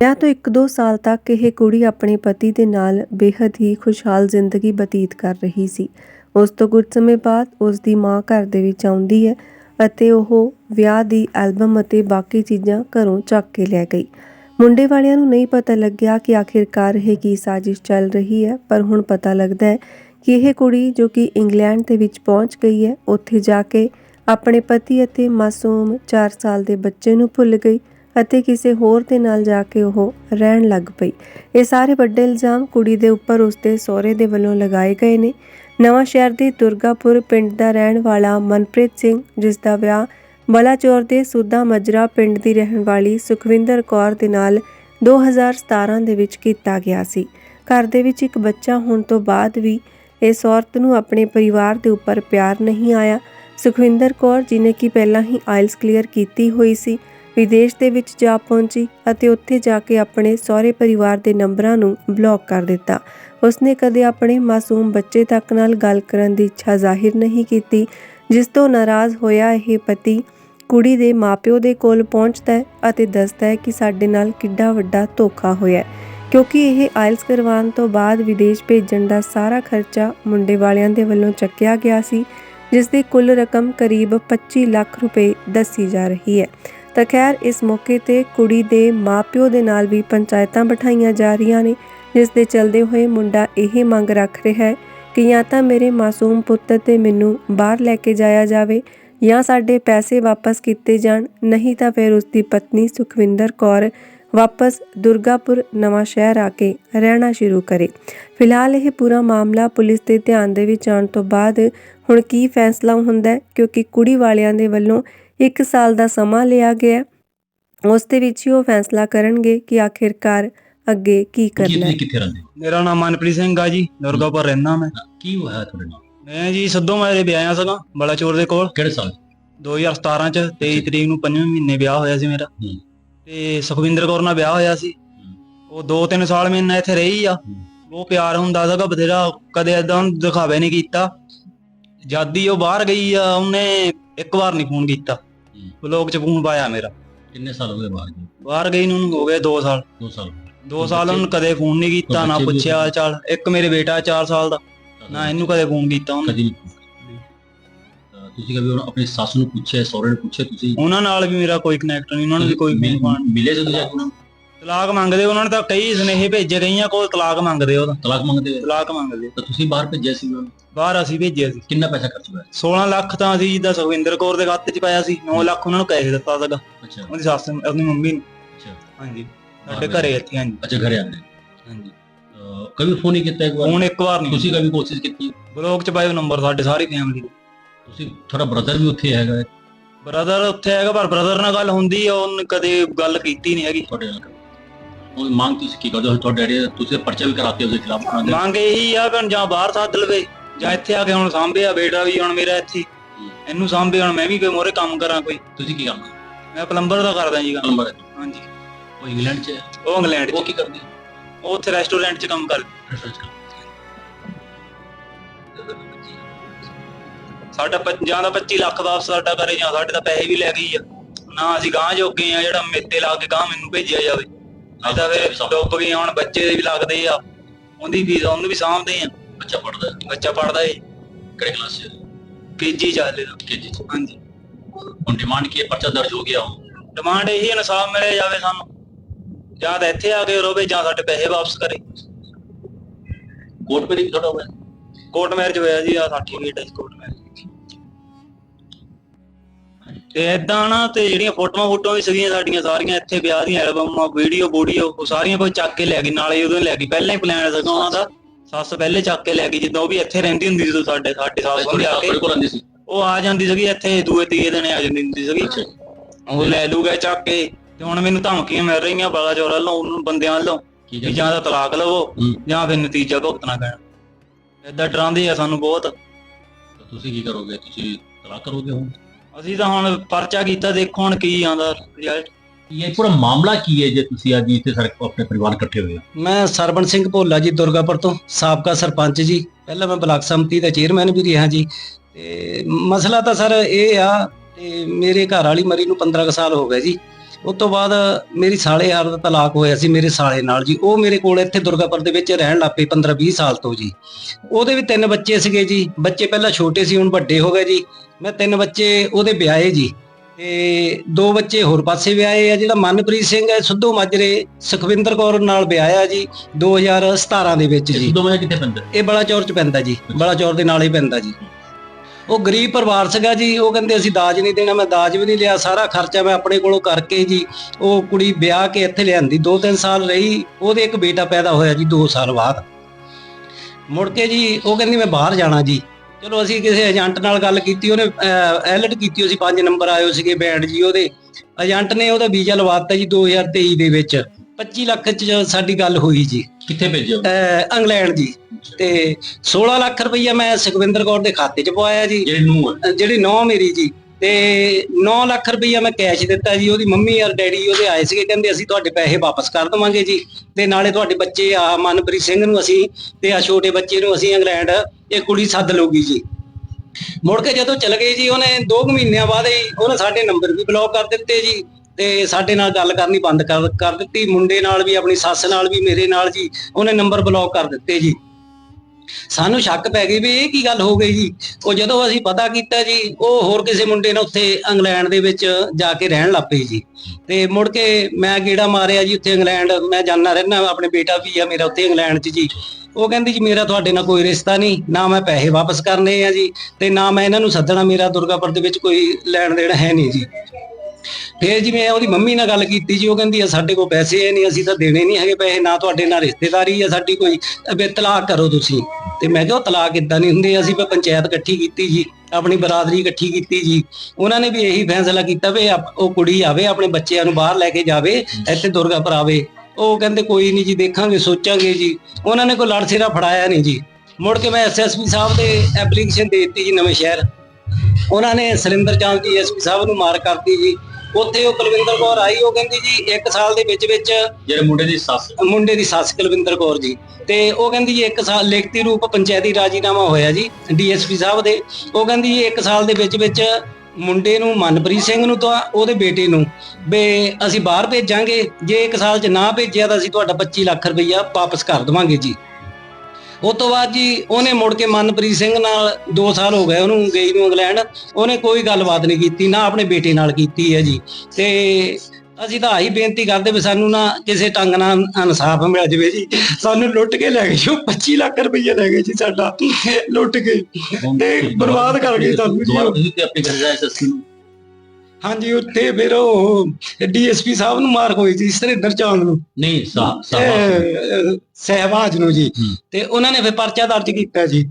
ਵਿਆਹ ਤੋਂ 1-2 ਸਾਲ ਤੱਕ ਇਹ ਕੁੜੀ ਆਪਣੇ ਪਤੀ ਦੇ ਨਾਲ ਬੇਹੱਦ ਹੀ ਖੁਸ਼ਹਾਲ ਜ਼ਿੰਦਗੀ ਬਤੀਤ ਕਰ ਰਹੀ ਸੀ। ਉਸ ਤੋਂ ਕੁਝ ਸਮੇਂ ਬਾਅਦ ਉਸ ਦੀ ਮਾਂ ਘਰ ਦੇ ਵਿੱਚ ਆਉਂਦੀ ਹੈ ਅਤੇ ਉਹ ਵਿਆਹ ਦੀ ਐਲਬਮ ਅਤੇ ਬਾਕੀ ਚੀਜ਼ਾਂ ਘਰੋਂ ਚੱਕ ਕੇ ਲੈ ਗਈ। ਮੁੰਡੇ ਵਾਲਿਆਂ ਨੂੰ ਨਹੀਂ ਪਤਾ ਲੱਗਿਆ ਕਿ ਆਖਿਰਕਾਰ ਇਹ ਕੀ ਸਾਜ਼ਿਸ਼ ਚੱਲ ਰਹੀ ਹੈ, ਪਰ ਹੁਣ ਪਤਾ ਲੱਗਦਾ ਹੈ ਕਿ ਇਹ ਕੁੜੀ ਜੋ ਕਿ ਇੰਗਲੈਂਡ ਦੇ ਵਿੱਚ ਪਹੁੰਚ ਗਈ ਹੈ, ਉੱਥੇ ਜਾ ਕੇ ਆਪਣੇ ਪਤੀ ਅਤੇ ਮਾਸੂਮ 4 ਸਾਲ ਦੇ ਬੱਚੇ ਨੂੰ ਭੁੱਲ ਗਈ ਅਤੇ ਕਿਸੇ ਹੋਰ ਦੇ ਨਾਲ ਜਾ ਕੇ ਉਹ ਰਹਿਣ ਲੱਗ ਪਈ। ਇਹ ਸਾਰੇ ਵੱਡੇ ਇਲਜ਼ਾਮ ਕੁੜੀ ਦੇ ਉੱਪਰ ਉਸਦੇ ਸਹੁਰੇ ਦੇ ਵੱਲੋਂ ਲਗਾਏ ਗਏ ਨੇ। ਨਵਾਂ ਸ਼ਹਿਰ ਦੇ ਦੁਰਗਾਪੁਰ ਪਿੰਡ ਦਾ ਰਹਿਣ ਵਾਲਾ ਮਨਪ੍ਰੀਤ ਸਿੰਘ, ਜਿਸ ਦਾ ਵਿਆਹ ਬਲਾਚੌਰ ਦੇ ਸੁੱਦਾ ਮਜਰਾ ਪਿੰਡ ਦੀ ਰਹਿਣ ਵਾਲੀ ਸੁਖਵਿੰਦਰ ਕੌਰ ਦੇ ਨਾਲ 2017 ਦੇ ਵਿੱਚ ਕੀਤਾ ਗਿਆ ਸੀ। ਘਰ ਦੇ ਵਿੱਚ ਇੱਕ ਬੱਚਾ ਹੋਣ ਤੋਂ ਬਾਅਦ ਵੀ ਇਸ ਔਰਤ ਨੂੰ ਆਪਣੇ ਪਰਿਵਾਰ ਦੇ ਉੱਪਰ ਪਿਆਰ ਨਹੀਂ ਆਇਆ। ਸੁਖਵਿੰਦਰ ਕੌਰ, ਜਿਨੇ ਕਿ ਪਹਿਲਾਂ ਹੀ ਆਇਲਸ ਕਲੀਅਰ ਕੀਤੀ ਹੋਈ ਸੀ ਵਿਦੇਸ਼ ਦੇ ਵਿੱਚ ਜਾ ਪਹੁੰਚੀ ਅਤੇ ਉੱਥੇ ਜਾ ਕੇ ਆਪਣੇ ਸਹੁਰੇ ਪਰਿਵਾਰ ਦੇ ਨੰਬਰਾਂ ਨੂੰ ਬਲੌਕ ਕਰ ਦਿੱਤਾ। ਉਸਨੇ ਕਦੇ ਆਪਣੇ ਮਾਸੂਮ ਬੱਚੇ ਤੱਕ ਨਾਲ ਗੱਲ ਕਰਨ ਦੀ ਇੱਛਾ ਜ਼ਾਹਿਰ ਨਹੀਂ ਕੀਤੀ, ਜਿਸ ਤੋਂ ਨਾਰਾਜ਼ ਹੋਇਆ ਇਹ ਪਤੀ ਕੁੜੀ ਦੇ ਮਾਪਿਓ ਦੇ ਕੋਲ ਪਹੁੰਚਦਾ ਹੈ ਅਤੇ ਦੱਸਦਾ ਹੈ ਕਿ ਸਾਡੇ ਨਾਲ ਕਿੱਡਾ ਵੱਡਾ ਧੋਖਾ ਹੋਇਆ ਕਿਉਂਕਿ ਇਹ ਆਇਲਸ ਕਰਵਾਉਣ ਤੋਂ ਬਾਅਦ ਵਿਦੇਸ਼ ਭੇਜਣ ਦਾ ਸਾਰਾ ਖਰਚਾ ਮੁੰਡੇ ਵਾਲਿਆਂ ਦੇ ਵੱਲੋਂ ਚੱਕਿਆ ਗਿਆ ਸੀ, ਜਿਸ ਦੀ ਕੁੱਲ ਰਕਮ ਕਰੀਬ 25 ਲੱਖ ਰੁਪਏ ਦੱਸੀ ਜਾ ਰਹੀ ਹੈ। ਤਾਂ ਖੈਰ ਇਸ ਮੌਕੇ ਤੇ ਕੁੜੀ ਦੇ ਮਾਪਿਓ ਦੇ ਨਾਲ ਵੀ ਪੰਚਾਇਤਾਂ ਬਿਠਾਈਆਂ ਜਾ ਰਹੀਆਂ ਨੇ, ਜਿਸ ਦੇ ਚਲਦੇ ਹੋਏ ਮੁੰਡਾ ਇਹ ਮੰਗ ਰੱਖ ਰਿਹਾ ਹੈ ਕਿ ਜਾਂ ਤਾਂ ਮੇਰੇ ਮਾਸੂਮ ਪੁੱਤਰ ਤੇ ਮੈਨੂੰ ਬਾਹਰ ਲੈ ਕੇ ਜਾਇਆ ਜਾਵੇ ਜਾਂ ਸਾਡੇ ਪੈਸੇ ਵਾਪਸ ਕੀਤੇ ਜਾਣ, ਨਹੀਂ ਤਾਂ ਫਿਰ ਉਸ ਦੀ ਪਤਨੀ ਸੁਖਵਿੰਦਰ ਕੌਰ ਵਾਪਸ ਦੁਰਗਾਪੁਰ ਨਵਾਂ ਸ਼ਹਿਰ ਆ ਕੇ ਰਹਿਣਾ ਸ਼ੁਰੂ ਕਰੇ। ਫਿਲਹਾਲ ਇਹ ਪੂਰਾ ਮਾਮਲਾ ਪੁਲਿਸ ਦੇ ਧਿਆਨ ਦੇ ਵਿੱਚ ਆਉਣ ਤੋਂ ਬਾਅਦ ਹੁਣ ਕੀ ਫੈਸਲਾ ਹੁੰਦਾ ਹੈ, ਕਿਉਂਕਿ ਕੁੜੀ ਵਾਲਿਆਂ ਦੇ ਵੱਲੋਂ 1 ਸਾਲ ਦਾ ਸਮਾਂ ਲਿਆ ਗਿਆ। ਉਸ ਦੇ ਵਿੱਚ ਹੀ ਉਹ ਫੈਸਲਾ ਕਰਨਗੇ ਕਿ ਆਖਿਰਕਾਰ ਅੱਗੇ ਕੀ ਕਰਨਾ ਹੈ। ਤੁਸੀਂ ਕਿੱਥੇ ਰਹਿੰਦੇ ਹੋ? ਮੇਰਾ ਨਾਮ ਮਨਪ੍ਰੀਤ ਸਿੰਘ ਆ ਜੀ ਦੁਰਗਾਪੁਰ ਰਹਿਣਾ ਮੈਂ। ਕੀ ਹੋਇਆ ਤੁਹਾਡੇ ਨਾਲ? ਮੈਂ ਜੀ ਸੱਦੋਂ ਮਾਰੇ ਵਿਆਹਿਆ ਸੀਗਾ ਬਲਾਚੌਰ ਦੇ ਕੋਲ। ਕਿਹੜੇ ਸਾਲ? 2017 ਚ 23 ਤਰੀਕ ਨੂੰ 5ਵੇਂ ਮਹੀਨੇ ਵਿਆਹ ਹੋਇਆ ਸੀ ਮੇਰਾ। ਹੂੰ। ਤੇ ਸੁਖਵਿੰਦਰ ਕੌਰ ਨਾਲ ਵਿਆਹ ਹੋਇਆ ਸੀ। ਉਹ 2-3 ਸਾਲ ਮੇਰੇ ਨਾਲ ਇੱਥੇ ਰਹੀ ਆ। ਉਹ ਪਿਆਰ ਹੁੰਦਾ ਸੀਗਾ ਬਥੇਰਾ ਕਦੇ ਏਦਾਂ ਉਹਨੂੰ ਦਿਖਾਵੇ ਨਹੀਂ ਕੀਤਾ। ਜਦ ਹੀ ਉਹ ਬਾਹਰ ਗਈ ਆ ਉਹਨੇ ਇੱਕ ਵਾਰ ਨਹੀਂ ਫੋਨ ਕੀਤਾ। ਹੂੰ। ਬਲੌਗ ਚ ਫੋਨ ਪਾਇਆ ਮੇਰਾ। ਕਿੰਨੇ ਸਾਲ ਹੋ ਗਏ ਬਾਹਰ ਗਏ? ਬਾਹਰ ਗਈ ਨੂੰ ਹੋ ਗਏ 2 ਸਾਲ। 2 ਸਾਲ। 2 ਸਾਲ ਉਹਨੂੰ ਕਦੇ ਫੋਨ ਨਹੀਂ ਕੀਤਾ ਨਾ ਪੁੱਛਿਆ ਹਾਲ ਚਾਲ ਇੱਕ ਮੇਰੇ ਬੇਟਾ 4 ਸਾਲ ਦਾ ਨਾ ਇਹਨੂੰ ਕਦੇ ਫੋਨ ਕੀਤਾ ਉਹਨੇ। ਤੁਸੀਂ ਕਦੀ ਉਹਨਾਂ- ਆਪਣੀ ਸੱਸ ਨੂੰ ਪੁੱਛਿਆ ਸਹੁਰੇ ਨੂੰ ਪੁੱਛਿਆ ਤੁਸੀਂ? ਉਹਨਾਂ ਨਾਲ ਵੀ ਮੇਰਾ ਕੋਈ ਕਨੈਕਟ ਨਹੀਂ ਉਹਨਾਂ ਨੂੰ ਵੀ ਕੋਈ ਮਿਲ- ਜਦੋਂ ਜਾ ਕੇ ਉਹਨਾਂ ਤਲਾਕ ਮੰਗਦੇ ਉਹਨਾਂ ਨੇ ਤਾਂ ਕਈ ਸੁਨੇਹੇ ਭੇਜੇ ਗਈਆਂ ਕੋਈ ਤਲਾਕ ਮੰਗਦੇ ਉਹਦਾ ਤਲਾਕ ਮੰਗਦੇ ਹੋਏ? ਤਲਾਕ ਮੰਗਦੇ ਤਾਂ ਤੁਸੀਂ ਬਾਹਰ ਭੇਜਿਆ ਸੀ ਉਹਨਾਂ ਨੂੰ? ਬਾਹਰ ਅਸੀਂ ਭੇਜਿਆ ਸੀ। ਕਿੰਨਾ ਪੈਸਾ ਖਰਚ ਹੋਇਆ? 16 ਲੱਖ ਤਾਂ ਅਸੀਂ ਜਿੱਦਾਂ ਸੁਖਵਿੰਦਰ ਕੌਰ ਦੇ ਖਾਤੇ 'ਚ ਪਾਇਆ ਸੀ 9 ਲੱਖ ਉਹਨਾਂ ਨੂੰ ਕੈਸ਼ ਦਿੱਤਾ ਸੀਗਾ। ਅੱਛਾ। ਉਹਦੀ ਸੱਸ ਨੂੰ ਆਪਣੀ ਮੰਮੀ ਨੂੰ। ਅੱਛਾ। ਹਾਂਜੀ। ਸਾਡੇ ਘਰੇ ਇੱਥੇ ਹਾਂਜੀ। ਅੱਛਾ ਘਰੇ ਆਉਂਦੇ। ਹਾਂਜੀ। ਕभी ਫੋਨ ਨਹੀਂ ਕੀਤਾ ਇੱਕ ਵਾਰ? ਹੁਣ ਇੱਕ ਵਾਰ ਨਹੀਂ। ਤੁਸੀਂ ਕभी ਕੋਸ਼ਿਸ਼ ਕੀਤੀ? ਬਲੌਗ 'ਚ ਪਾਇਓ ਨੰਬਰ ਸਾਡੇ ਸਾਰੀ ਫੈਮਿਲੀ ਦੇ। ਤੁਸੀਂ ਤੁਹਾਡਾ ਬ੍ਰਦਰ ਵੀ ਉੱਥੇ ਹੈਗਾ ਹੈ, ਬ੍ਰਦਰ ਉੱਥੇ ਹੈਗਾ ਪਰ ਬ੍ਰਦਰ ਨਾਲ ਗੱਲ ਹੁੰਦੀ ਆ ਉਹਨੇ ਕਦੇ ਗੱਲ ਕੀਤੀ ਨਹੀਂ ਹੈਗੀ। ਤੁਹਾਡੇ ਨਾਲ ਉਹ ਮੰਗ ਤੁਸੀਂ ਕੀ ਕਰਦੇ ਹੋ? ਤੁਹਾਡੇ ਡੈਡੀ ਤੁਸੀਂ ਪਰਚਾ ਵੀ ਕਰਾਤੇ ਉਹਦੇ ਖਿਲਾਫ? ਮੰਗ ਇਹੀ ਆ ਕਿ ਜਾਂ ਬਾਹਰ ਸੱਦ ਲਵੇ ਜਾਂ ਇੱਥੇ ਆ ਕੇ ਹੁਣ ਸਾਂਭਿਆ ਬੇਟਾ ਵੀ ਹੁਣ ਮੇਰਾ ਇੱਥੇ। ਇਹਨੂੰ ਸਾਂਭੇ ਹੁਣ ਮੈਂ ਵੀ ਕੋਈ ਮੋਰੇ ਕੰਮ ਕਰਾਂ ਕੋਈ। ਤੁਸੀਂ ਕੀ ਕੰਮ ਮੈਂ ਪਲੰਬਰ ਦਾ ਕਰਦਾ ਜੀ ਕੰਮ। ਹਾਂਜੀ। ਉਹ ਇੰਗਲੈਂਡ 'ਚ ਉਹ ਇੰਗਲੈਂਡ ਉਹ ਕੀ ਕਰਦੇ? ਉਹ ਉੱਥੇ ਰੈਸਟੋਰੈਂਟ 'ਚ ਕੰਮ ਕਰਦੇ ਸਾਡਾ ਪ- ਜਾਂ ਤਾਂ 25 ਲੱਖ ਵਾਪਸ ਸਾਡਾ ਕਰੇ ਜਾਂ ਸਾਡੇ ਤਾਂ ਪੈਸੇ ਵੀ ਲੈ ਗਈ ਆ। ਨਾ ਅਸੀਂ ਗਾਂ ਜੋਗੇ ਆ ਜਿਹੜਾ ਮੇਤੇ ਲਾ ਕੇ ਗਾਂ ਮੈਨੂੰ ਭੇਜਿਆ ਜਾਵੇ। ਤਾਂ ਫਿਰ ਡੁੱਬ ਗਏ ਹੁਣ ਬੱਚੇ ਵੀ ਲੱਗਦੇ ਆ। ਉਹਦੀ ਫੀਸ ਉਹਨੂੰ ਵੀ ਸਾਂਭਦੇ ਆ। ਬੱਚਾ ਪੜਦਾ ਬੱਚਾ ਪੜਦਾ ਏ। ਕਿਹੜੇ ਕਲਾਸ 'ਚ? ਕੇਜੀ ਚੱਲਦੇ ਦਾ ਕੇਜੀ 'ਚ। ਹਾਂਜੀ। ਹੁਣ ਡਿਮਾਂਡ ਕੀ ਹੈ? ਪਰਚਾ ਦਰਜ ਹੋ ਗਿਆ ਡਿਮਾਂਡ ਇਹੀ ਇਨਸਾਫ ਮਿਲੇ ਜਾਵੇ ਸਾਨੂੰ। ਜਾਂ ਤਾਂ ਇੱਥੇ ਆ ਕੇ ਰੋਵੇ ਜਾਂ ਸਾਡੇ ਪੈਸੇ ਵਾਪਸ ਕਰੇ। ਕੋਰਟ ਵੀ ਤੁਹਾਡਾ ਹੋਇਆ? ਕੋਰਟ ਮੈਰਿਜ ਹੋਇਆ ਜੀ ਆ ਸਰਟੀਫਿਕੇਟ ਹੈ ਕੋਰਟ ਮੈਰਿਜ ਤੇ ਏਦਾਂ ਨਾ ਤੇ ਜਿਹੜੀਆਂ ਫੋਟੋਆਂ ਫੋਟੋਆਂ ਵੀ ਸੀਗੀਆਂ ਸਾਡੀਆਂ ਸਾਰੀਆਂ ਇੱਥੇ ਵਿਆਹ ਦੀਆਂ ਐਲਬਮਾਂ ਵੀਡੀਓ ਵੀਡੀਓ ਉਹ ਸਾਰੀਆਂ ਕੋਈ ਚੱਕ ਕੇ ਲੈ ਗਈ ਨਾਲੇ ਉਦੋਂ ਲੈ ਗਈ। ਪਹਿਲਾਂ ਹੀ ਪਲਾਨ ਸੀਗਾ ਉਹਨਾਂ ਦਾ ਸੱਸ ਪਹਿਲੇ ਚੱਕ ਕੇ ਲੈ ਗਈ ਜਦੋਂ ਉਹ ਵੀ ਇੱਥੇ ਰਹਿੰਦੀ ਹੁੰਦੀ ਸੀ ਜਦੋਂ ਸਾਡੇ ਸਾਡੇ ਸਾਲ ਕੋਲ ਆ ਕੇ। ਉਹ ਆ ਜਾਂਦੀ ਸੀਗੀ ਇੱਥੇ ਦੂਏ ਤੀਏ ਦਿਨ ਆ ਜਾਂਦੀ ਹੁੰਦੀ ਸੀਗੀ। ਉਹ ਲੈ ਲੂਗਾ ਚੱਕ ਕੇ ਤੇ ਹੁਣ ਮੈਨੂੰ ਧਮਕੀਆਂ ਮਿਲ ਰਹੀਆਂ ਬਾਲਾ ਚੋਰ ਵੱਲੋਂ ਬੰਦਿਆਂ ਵੱਲੋਂ ਕੀ ਜਾਂ ਤਾਂ ਤਲਾਕ ਲਵੋ। ਜਾਂ ਫਿਰ ਨਤੀਜਾ ਭੁਗਤਣਾ ਪੈਣਾ। ਏਦਾਂ ਡਰਾਉਂਦੇ ਆ ਸਾਨੂੰ ਬਹੁਤ। ਤੁਸੀਂ ਕੀ ਕਰੋਗੇ? ਤੁਸੀਂ ਤਲਾਕ ਕਰੋਗੇ ਹੁਣ? ਅਸੀਂ ਤਾਂ ਹੁਣ ਪਰਚਾ ਕੀਤਾ ਦੇਖੋ ਹੁਣ ਕੀ ਆਂਦਾ ਰਿਜ਼ਲਟ ਇਹ ਪੂਰਾ ਮਾਮਲਾ ਕੀ ਹੈ ਜੇ ਤੁਸੀਂ ਅੱਜ ਇੱਥੇ ਸੜਕ ਆਪਣੇ ਪਰਿਵਾਰ ਇਕੱਠੇ ਹੋਏ ਹੋ? ਮੈਂ ਸਰਵਣ ਸਿੰਘ ਭੋਲਾ ਜੀ ਦੁਰਗਾਪੁਰ ਤੋਂ ਸਾਬਕਾ ਸਰਪੰਚ ਜੀ। ਪਹਿਲਾਂ ਮੈਂ ਬਲਾਕ ਸੰਮਤੀ ਦਾ ਚੇਅਰਮੈਨ ਵੀ ਰਿਹਾ ਜੀ। ਤੇ ਮਸਲਾ ਤਾਂ ਸਰ ਇਹ ਆ ਤੇ ਮੇਰੇ ਘਰ ਵਾਲੀ ਮਰੀ ਨੂੰ 15 ਕੁ ਸਾਲ ਹੋ ਗਏ ਜੀ। ਉਸ ਤੋਂ ਬਾਅਦ ਮੇਰੀ ਸਾਲੇ ਯਾਰ ਦਾ ਤਲਾਕ ਹੋਇਆ ਸੀ ਮੇਰੇ ਸਾਲੇ ਨਾਲ ਜੀ। ਉਹ ਮੇਰੇ ਕੋਲ ਇੱਥੇ ਦੁਰਗਾਪੁਰ ਦੇ ਵਿੱਚ ਰਹਿਣ ਲੱਗ ਪਏ 15 20 ਸਾਲ ਤੋਂ ਜੀ। ਉਹਦੇ ਵੀ ਤਿੰਨ ਬੱਚੇ ਸੀਗੇ ਜੀ। ਬੱਚੇ ਪਹਿਲਾਂ ਛੋਟੇ ਸੀ ਹੁਣ ਵੱਡੇ ਹੋ ਗਏ ਜੀ। ਮੈਂ ਤਿੰਨ ਬੱਚੇ ਉਹਦੇ ਵਿਆਹੇ ਜੀ। ਤੇ ਦੋ ਬੱਚੇ ਹੋਰ ਪਾਸੇ ਵਿਆਹੇ ਆ ਜਿਹੜਾ ਮਨਪ੍ਰੀਤ ਸਿੰਘ ਹੈ ਸਿੱਧੂ ਮਾਜਰੇ ਸੁਖਵਿੰਦਰ ਕੌਰ ਨਾਲ ਵਿਆਹਿਆ ਜੀ 2017 ਦੇ ਵਿੱਚ ਜੀ। ਇਹ ਦੋਵੇਂ ਕਿੱਥੇ ਪੈਂਦੇ? ਇਹ ਬਲਾਚੌਰ ਚ ਪੈਂਦਾ ਜੀ। ਬਲਾਚੌਰ ਦੇ ਨਾਲ ਹੀ ਪੈਂਦਾ ਜੀ। ਉਹ ਗਰੀਬ ਪਰਿਵਾਰ ਸੀਗਾ ਜੀ ਉਹ ਕਹਿੰਦੇ ਅਸੀਂ ਦਾਜ ਨਹੀਂ ਦੇਣਾ ਮੈਂ ਦਾਜ ਵੀ ਨਹੀਂ ਲਿਆ ਸਾਰਾ ਖਰਚਾ ਮੈਂ ਆਪਣੇ ਕੋਲੋਂ ਕਰਕੇ ਜੀ ਉਹ ਕੁੜੀ ਵਿਆਹ ਕੇ ਇੱਥੇ ਲਿਆਂਦੀ 2-3 ਸਾਲ ਰਹੀ ਉਹਦੇ ਇੱਕ ਬੇਟਾ ਪੈਦਾ ਹੋਇਆ ਜੀ 2 ਸਾਲ ਬਾਅਦ। ਮੁੜ ਕੇ ਜੀ ਉਹ ਕਹਿੰਦੀ ਮੈਂ ਬਾਹਰ ਜਾਣਾ ਜੀ। ਚਲੋ ਅਸੀਂ ਕਿਸੇ ਏਜੰਟ ਨਾਲ ਗੱਲ ਕੀਤੀ ਉਹਨੇ ਐਲਟ ਕੀਤੀ ਹੋਈ ਸੀ 5 ਨੰਬਰ ਆਇਓ ਸੀਗੇ ਬੈਂਡ ਜੀ ਉਹਦੇ। ਏਜੰਟ ਨੇ ਉਹਦਾ ਵੀਜ਼ਾ ਲਵਾ ਦਿੱਤਾ ਜੀ 2023 ਦੇ ਵਿੱਚ। 25 ਲੱਖ ਚ ਸਾਡੀ ਗੱਲ ਹੋਈ ਜੀ। ਕਿੱਥੇ ਭੇਜਿਆ? ਇੰਗਲੈਂਡ ਜੀ। ਤੇ 16 ਲੱਖ ਰੁਪਈਆ ਮੈਂ ਸੁਖਵਿੰਦਰ ਕੌਰ ਦੇ ਖਾਤੇ 'ਚ ਪਵਾਇਆ ਜੀ। ਜਿਹੜੀ ਨੂੰ ਹੈ ਅਹ ਜਿਹੜੀ ਨੌ ਮੇਰੀ ਜੀ। ਤੇ 9 ਲੱਖ ਰੁਪਈਆ ਮੈਂ ਕੈਸ਼ ਦਿੱਤਾ ਜੀ। ਉਹਦੀ ਮੰਮੀ ਔਰ ਡੈਡੀ ਉਹਦੇ ਆਏ ਸੀਗੇ ਕਹਿੰਦੇ ਅਸੀਂ ਤੁਹਾਡੇ ਪੈਸੇ ਵਾਪਸ ਕਰ ਦਵਾਂਗੇ ਜੀ। ਤੇ ਨਾਲੇ ਤੁਹਾਡੇ ਬੱਚੇ ਆ ਮਨਪ੍ਰੀਤ ਸਿੰਘ ਨੂੰ ਅਸੀਂ ਤੇ ਆ ਛੋਟੇ ਬੱਚੇ ਨੂੰ ਅਸੀਂ ਇੰਗਲੈਂਡ ਇਹ ਕੁੜੀ ਸੱਦ ਲਊਗੀ ਜੀ। ਮੁੜ ਕੇ ਜਦੋਂ ਚਲ ਗਏ ਜੀ ਉਹਨੇ 2 ਮਹੀਨਿਆਂ ਬਾਅਦ ਹੀ ਉਹਨੇ ਸਾਡੇ ਨੰਬਰ ਵੀ ਬਲੌਕ ਕਰ ਦਿੱਤੇ ਜੀ। ਤੇ ਸਾਡੇ ਨਾਲ ਗੱਲ ਕਰਨੀ ਬੰਦ ਕਰ ਕਰ ਦਿੱਤੀ। ਮੁੰਡੇ ਨਾਲ ਵੀ ਆਪਣੀ ਸੱਸ ਨਾਲ ਵੀ ਮੇਰੇ ਨਾਲ ਜੀ ਉਹਨੇ ਨੰਬਰ ਬਲੌਕ ਕਰ ਦਿੱਤੇ ਜੀ। ਸਾਨੂੰ ਸ਼ੱਕ ਪੈ ਗਈ ਵੀ ਇਹ ਕੀ ਗੱਲ ਹੋ ਗਈ ਜੀ? ਉਹ ਜਦੋਂ ਅਸੀਂ ਪਤਾ ਕੀਤਾ ਜੀ, ਉਹ ਹੋਰ ਕਿਸੇ ਮੁੰਡੇ ਨਾਲ ਉੱਥੇ ਇੰਗਲੈਂਡ ਦੇ ਵਿੱਚ ਜਾ ਕੇ ਰਹਿਣ ਲੱਗ ਪਈ ਜੀ। ਤੇ ਮੁੜ ਕੇ ਮੈਂ ਗੇੜਾ ਮਾਰਿਆ ਜੀ ਉੱਥੇ ਇੰਗਲੈਂਡ, ਮੈਂ ਜਾਣਾ ਰਹਿਣਾ ਆਪਣੇ ਬੇਟਾ ਵੀ ਆ ਮੇਰਾ ਉੱਥੇ ਇੰਗਲੈਂਡ 'ਚ ਜੀ। ਉਹ ਕਹਿੰਦੀ ਜੀ, ਮੇਰਾ ਤੁਹਾਡੇ ਨਾਲ ਕੋਈ ਰਿਸ਼ਤਾ ਨਹੀਂ, ਨਾ ਮੈਂ ਪੈਸੇ ਵਾਪਸ ਕਰਨੇ ਆ ਜੀ, ਤੇ ਨਾ ਮੈਂ ਇਹਨਾਂ ਨੂੰ ਸੱਦਣਾ, ਮੇਰਾ ਦੁਰਗਾਪੁਰ ਦੇ ਵਿੱਚ ਕੋਈ ਲੈਣ ਦੇਣ ਹੈ ਨਹੀਂ ਜੀ। ਫੇਰ ਜੀ ਮੈਂ ਉਹਦੀ ਮੰਮੀ ਨਾਲ ਗੱਲ ਕੀਤੀ ਜੀ, ਉਹ ਕਹਿੰਦੀ ਆ, ਸਾਡੇ ਕੋਲ ਪੈਸੇ ਹੈ ਨਹੀਂ, ਅਸੀਂ ਤਾਂ ਦੇਣੇ ਨਹੀਂ ਹੈਗੇ ਪੈਸੇ, ਨਾ ਤੁਹਾਡੇ ਨਾਲ ਰਿਸ਼ਤੇਦਾਰੀ ਆ ਸਾਡੀ ਕੋਈ ਅਬੇ ਤਲਾਕ ਕਰੋ ਤੁਸੀਂ। ਤੇ ਮੈਂ ਕਿਹਾ, ਉਹ ਤਲਾਕ ਇਦਾਂ ਨਹੀਂ ਹੁੰਦੇ, ਅਸੀਂ ਪੰਚਾਇਤ ਇਕੱਠੀ ਕੀਤੀ ਜੀ, ਆਪਣੀ ਬਰਾਦਰੀ ਇਕੱਠੀ ਕੀਤੀ ਜੀ। ਉਹਨਾਂ ਨੇ ਵੀ ਇਹੀ ਫੈਸਲਾ ਕੀਤਾ ਵੀ ਉਹ ਕੁੜੀ ਆਵੇ, ਆਪਣੇ ਬੱਚਿਆਂ ਨੂੰ ਬਾਹਰ ਲੈ ਕੇ ਜਾਵੇ, ਇੱਥੇ ਦੁਰਗਾ ਪਰ ਆਵੇ ਉਹ ਕਹਿੰਦੇ, ਕੋਈ ਨਹੀਂ ਜੀ, ਦੇਖਾਂਗੇ, ਸੋਚਾਂਗੇ ਜੀ। ਉਹਨਾਂ ਨੇ ਕੋਈ ਲੜ ਸਿਰਾ ਫੜਾਇਆ ਨਹੀਂ ਜੀ। ਮੁੜ ਕੇ ਮੈਂ ਐਸਐਸਪੀ ਸਾਹਿਬ ਦੇ ਐਪਲੀਕੇਸ਼ਨ ਦੇ ਦਿੱਤੀ ਜੀ ਨਵੇਂ ਸ਼ਹਿਰ। ਉਹਨਾਂ ਨੇ ਸਰਿੰਦਰ ਚਾਂਦ ਜੀ ਐਸਪੀ ਸਾਹਿਬ ਨੂੰ ਮਾਰ ਕਰਤੀ ਜੀ। ਉੱਥੇ ਉਹ ਕੁਲਵਿੰਦਰ ਕੌਰ ਆਈ ਉਹ ਕਹਿੰਦੀ ਜੀ 1 ਸਾਲ ਦੇ ਵਿੱਚ ਵਿੱਚ ਜਿਹੜੇ ਮੁੰਡੇ ਦੀ ਸੱਸ। ਮੁੰਡੇ ਦੀ ਸੱਸ ਕੁਲਵਿੰਦਰ ਕੌਰ ਜੀ। ਤੇ ਉਹ ਕਹਿੰਦੀ ਜੀ 1 ਸਾਲ ਲਿਖਤੀ ਰੂਪ ਪੰਚਾਇਤੀ ਰਾਜੀਨਾਮਾ ਹੋਇਆ ਜੀ ਡੀਐਸਪੀ ਸਾਹਿਬ ਦੇ। ਉਹ ਕਹਿੰਦੀ ਜੀ 1 ਸਾਲ ਦੇ ਵਿੱਚ ਵਿੱਚ ਮੁੰਡੇ ਨੂੰ ਮਨਪ੍ਰੀਤ ਸਿੰਘ ਨੂੰ ਤਾਂ ਉਹਦੇ ਬੇਟੇ ਨੂੰ। ਵੀ ਅਸੀਂ ਬਾਹਰ ਭੇਜਾਂਗੇ ਜੇ 1 ਸਾਲ 'ਚ ਨਾ ਭੇਜਿਆ ਤਾਂ ਅਸੀਂ ਤੁਹਾਡਾ 25 ਲੱਖ ਰੁਪਈਆ ਵਾਪਸ ਕਰ ਦੇਵਾਂਗੇ ਜੀ। ਉਸ ਤੋਂ ਬਾਅਦ ਜੀ ਉਹਨੇ ਮੁੜ ਕੇ ਮਨਪ੍ਰੀਤ ਸਿੰਘ ਨਾਲ 2 ਸਾਲ ਹੋ ਗਏ ਉਹਨੂੰ ਗਈ ਨੂੰ ਇੰਗਲੈਂਡ, ਉਹਨੇ ਕੋਈ ਗੱਲਬਾਤ ਨਹੀਂ ਕੀਤੀ, ਨਾ ਆਪਣੇ ਬੇਟੇ ਨਾਲ ਕੀਤੀ ਹੈ ਜੀ। ਤੇ ਅਸੀਂ ਤਾਂ ਆਹੀ ਬੇਨਤੀ ਕਰਦੇ ਵੀ ਸਾਨੂੰ ਨਾ ਕਿਸੇ ਢੰਗ ਨਾਲ ਇਨਸਾਫ ਮਿਲ ਜਾਵੇ ਜੀ। ਸਾਨੂੰ ਲੁੱਟ ਕੇ ਲੈ ਗਏ ਜੀ, ਉਹ 25 ਲੱਖ ਰੁਪਏ ਲੈ ਗਏ ਜੀ ਸਾਡਾ, ਲੁੱਟ ਕੇ। ਤੇ ਬਰਬਾਦ ਕਰ ਗਏ ਸਾਨੂੰ ਜੀ ਤੁਸੀਂ ਤੇ ਕਰ ਜਾਏ ਐਸਐਸਪੀ ਨੂੰ। ਹਾਂਜੀ ਉੱਥੇ ਫਿਰ ਉਹ ਡੀਐਸਪੀ ਸਾਹਿਬ ਨੂੰ ਮਾਰ ਹੋਈ ਜੀ ਸਰਿੰਦਰ ਚਾਂਦ ਨੂੰ। ਨਹੀਂ ਸਾਹ ਸਾਹ ਇਹ, ਸਹਿਬਾਜ ਨੂੰ ਜੀ। ਤੇ ਉਹਨਾਂ ਨੇ ਫਿਰ ਪਰਚਾ ਦਰਜ ਕੀਤਾ ਜੀ।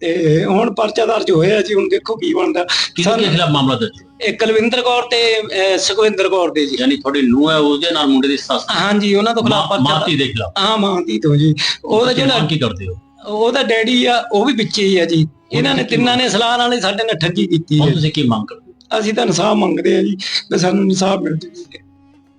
ਤੇ ਹੁਣ ਪਰਚਾ ਦਰਜ ਹੋਇਆ ਜੀ ਹੁਣ ਦੇਖੋ ਕੀ ਬਣਦਾ। ਕਿਹਦੇ ਖਿਲਾਫ ਮਾਮਲਾ ਦਰਜ? ਇਹ ਕੁਲਵਿੰਦਰ ਕੌਰ ਤੇ ਸੁਖਵਿੰਦਰ ਕੌਰ ਦੇ ਜੀ। ਯਾਨੀ ਤੁਹਾਡੀ ਨੂੰ ਹੈ ਉਹਦੇ ਨਾਲ ਮੁੰਡੇ ਦੀ ਸੱਸ ਹਾਂਜੀ ਉਹਨਾਂ ਤੋਂ ਖਿਲਾਫ ਪਰਚਾ ਮਾਂ ਧੀ ਦੇ ਖਿਲਾਫ? ਹਾਂ ਮਾਂ ਦੀ ਤੋਂ ਜੀ। ਉਹਦਾ ਜਿਹੜਾ ਕੀ ਕਰਦੇ ਹੋ? ਉਹਦਾ ਡੈਡੀ ਆ ਉਹ ਵੀ ਵਿੱਚੇ ਹੀ ਆ ਜੀ। ਇਹਨਾਂ ਨੇ ਤਿੰਨਾਂ ਨੇ ਸਲਾਹ ਨਾਲ ਸਾਡੇ ਨਾਲ ਠੱਗੀ ਕੀਤੀ ਹੈ। ਤੁਸੀਂ ਕੀ ਮੰਗ ਕਰਦੇ ਅਸੀਂ ਤਾਂ ਇਨਸਾਫ ਮੰਗਦੇ ਆ ਜੀ ਵੀ ਸਾਨੂੰ ਇਨਸਾਫ ਮਿਲ ਜਾਵੇ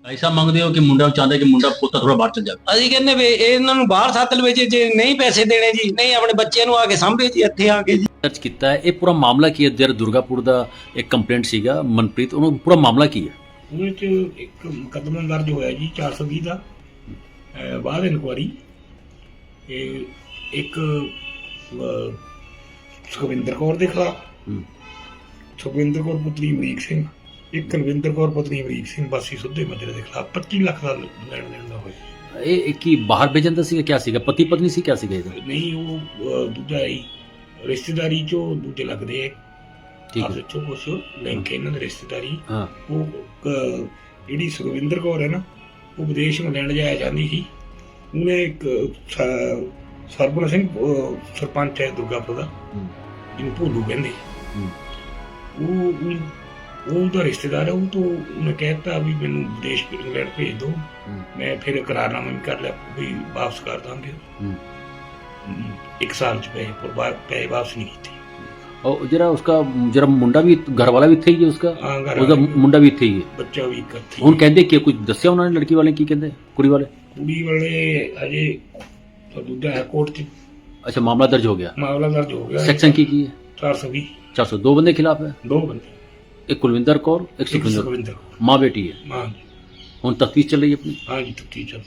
ਐਸਾ ਮੰਗਦੇ ਹੋ ਕਿ ਮੁੰਡਾ ਚਾਹੁੰਦਾ ਕਿ ਮੁੰਡਾ ਪੁੱਤ ਥੋੜਾ ਬਾਹਰ ਚਲ ਜਾਵੇ? ਅਸੀਂ ਕਹਿੰਦੇ ਵੀ ਇਹਨਾਂ ਨੂੰ ਬਾਹਰ ਸੱਤ ਲਵੇ ਜੀ ਜੇ ਨਹੀਂ ਪੈਸੇ ਦੇਣੇ ਜੀ ਨਹੀਂ ਆਪਣੇ ਬੱਚਿਆਂ ਨੂੰ ਆ ਕੇ ਸਾਂਭੇ ਜੀ ਇੱਥੇ ਆ ਕੇ ਜੀ। ਦਰਜ ਕੀਤਾ ਹੈ ਇਹ ਪੂਰਾ ਮਾਮਲਾ ਕੀ ਹੈ? ਜਿਹੜਾ ਦੁਰਗਾਪੁਰ ਦਾ ਇੱਕ ਕੰਪਲੇਂਟ ਸੀਗਾ ਮਨਪ੍ਰੀਤ ਉਹਨੂੰ ਪੂਰਾ ਮਾਮਲਾ ਕੀ ਹੈ? ਉਹਦੇ ਚ ਇੱਕ ਮੁਕੱਦਮਾ ਦਰਜ ਹੋਇਆ ਜੀ 420 ਦਾ। ਅਹ ਬਾਅਦ ਇਨਕੁਆਰੀ ਇਹ ਇੱਕ ਸੁਖਵਿੰਦਰ ਕੌਰ ਦੇ ਖਿਲਾਫ। ਹੂੰ। ਸੁਖਵਿੰਦਰ ਕੌਰ ਪੁੱਤਰੀ ਅਮਰੀਕ ਸਿੰਘ ਇੱਕ ਕੁਲਵਿੰਦਰ ਕੌਰ ਪੁੱਤਰੀ ਅਮਰੀਕ ਸਿੰਘ ਵਾਸੀ ਸੁੱਧੇ ਮੱਜਰੇ ਦੇ ਖਿਲਾਫ 25 ਲੱਖ ਦਾ ਲੈਣ ਦੇਣ ਦਾ ਹੋਇਆ। ਇਹ ਇਹ ਕੀ ਬਾਹਰ ਭੇਜਣ ਦਾ ਸੀਗਾ ਕਿਆ ਸੀਗਾ? ਪਤੀ ਪਤਨੀ ਸੀ ਕਿਆ ਸੀਗਾ ਇਹਦਾ? ਨਹੀਂ ਉਹ ਅਹ, ਦੂਜਾ ਹੀ ਰਿਸ਼ਤੇਦਾਰੀ ਚੋਂ ਦੂਜੇ ਲੱਗਦੇ ਆ। ਠੀਕ ਆਪਸ ਹੈ ਚੋਂ ਕੁਛ ਲਿੰਕ ਹੈ ਇਹਨਾਂ ਦੀ ਰਿਸ਼ਤੇਦਾਰੀ। ਹਾਂ। ਉਹ ਜਿਹੜੀ ਸੁਖਵਿੰਦਰ ਕੌਰ ਹੈ ਨਾ ਉਹ ਵਿਦੇਸ਼ ਨੂੰ ਲੈਣ ਜਾਇਆ ਜਾਂਦੀ ਸੀ। ਉਹਨੇ ਇੱਕ ਸ- ਸਿੰਘ ਅਹ, ਸਰਪੰਚ ਹੈ ਦੁਰਗਾਪੁਰ ਦਾ ਹੂੰ। ਜਿਹਨੂੰ ਭੋਲੂ ਕਹਿੰਦੇ। ਹੂੰ। ਉਹ ਉਹ- ਉਹ ਉਹਦਾ ਰਿਸ਼ਤੇਦਾਰ ਹੈ ਉਹ ਤੋਂ ਉਹਨੇ ਕਹਿਤਾ ਵੀ ਮੈਨੂੰ ਵਿਦੇਸ਼ ਇੰਗਲੈਂਡ ਭੇਜ ਦਿਓ ਹੂੰ। ਮੈਂ ਫਿਰ ਇਕਰਾਰਨਾਮਾ ਵੀ ਕਰ ਲਿਆ ਵੀ ਵਾਪਸ ਕਰ ਦਾਂਗੇ ਹੂੰ। ਹੂੰ। ਇੱਕ ਸਾਲ ਚ ਪੈਸੇ ਪਰ ਬਾਅਦ ਪੈਸੇ ਵਾਪਸ ਨਹੀਂ ਕੀਤੇ और जरा उसका जरा मुंडा भी घर वाला भी थे ही है उसका ਹਾਂ ਘਰ ਉਹਦਾ ਵਾਲੇ ਮੁੰਡਾ ਵੀ ਇੱਥੇ ਹੀ ਹੈ ਬੱਚਾ ਵੀ ਇਕੱਠੀ ਹੁਣ ਕਹਿੰਦੇ ਕਿ ਕੁਝ ਦੱਸਿਆ ਉਹਨਾਂ ਨੇ ਲੜਕੀ ਵਾਲੇ ਕੀ ਕਹਿੰਦੇ ਕੁੜੀ ਵਾਲੇ ਕੁੜੀ ਵਾਲੇ ਅਜੇ ਤਾਂ ਦੂਜਾ ਹੈ ਕੋਰਟ ਚ ਅੱਛਾ ਮਾਮਲਾ ਦਰਜ ਹੋ ਗਿਆ ਮਾਮਲਾ ਦਰਜ ਹੋ ਗਿਆ सेक्शन की की है 420 402 ਬੰਦੇ ਖਿਲਾਫ ਹੈ ਦੋ ਬੰਦੇ ਇੱਕ ਕੁਲਵਿੰਦਰ ਕੌਰ ਇੱਕ ਇੱਕ ਸੁਖਵਿੰਦਰ ਮਾਂ ਬੇਟੀ ਹੈ ਮਾਂ ਜੀ ਹੁਣ ਤਫਤੀਸ਼ ਚੱਲ ਰਹੀ ਹੈ ਆਪਣੀ ਹਾਂਜੀ ਤਫਤੀਸ਼ ਚੱਲ